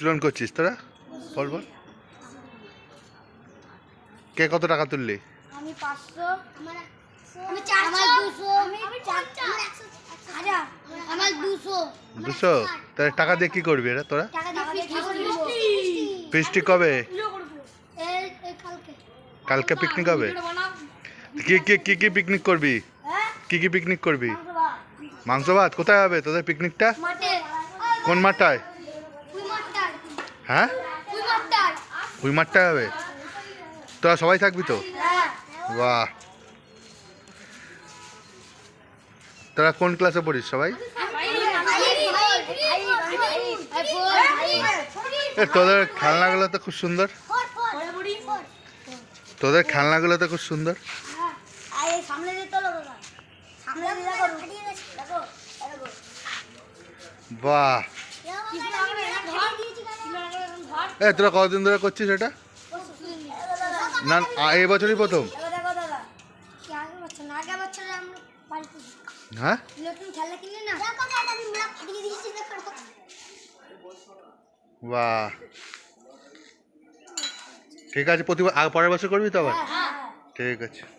উত্তোলন করছিস তোরা? বল বল। কে কত টাকা তুললি? আমি পাঁচশো দুশো। তাহলে টাকা দিয়ে কি করবি এটা তোরা? ফিস্টি কবে? এই এই কালকে। কালকে পিকনিক হবে? কি কি কি কি পিকনিক করবি? হ্যাঁ? কি কি পিকনিক করবি? মাংস ভাত। কোথায় হবে তোদের পিকনিকটা কোন মাঠটায়? হ্যাঁ? ওই মাঠটায় হবে? তোরা সবাই থাকবি তো? বাহ। তোরা কোন ক্লাসে পড়িস সবাই? তোদের খেলনাগুলো তো খুব সুন্দর। তোদের খেলনাগুলো তো খুব সুন্দর। বাহ। এ তোরা কতদিন ধরে করছিস এটা? না এই বছরই প্রথম? হ্যাঁ? বাহ। ঠিক আছে প্রতিবার পরের বছর করবি তো আবার? ঠিক আছে।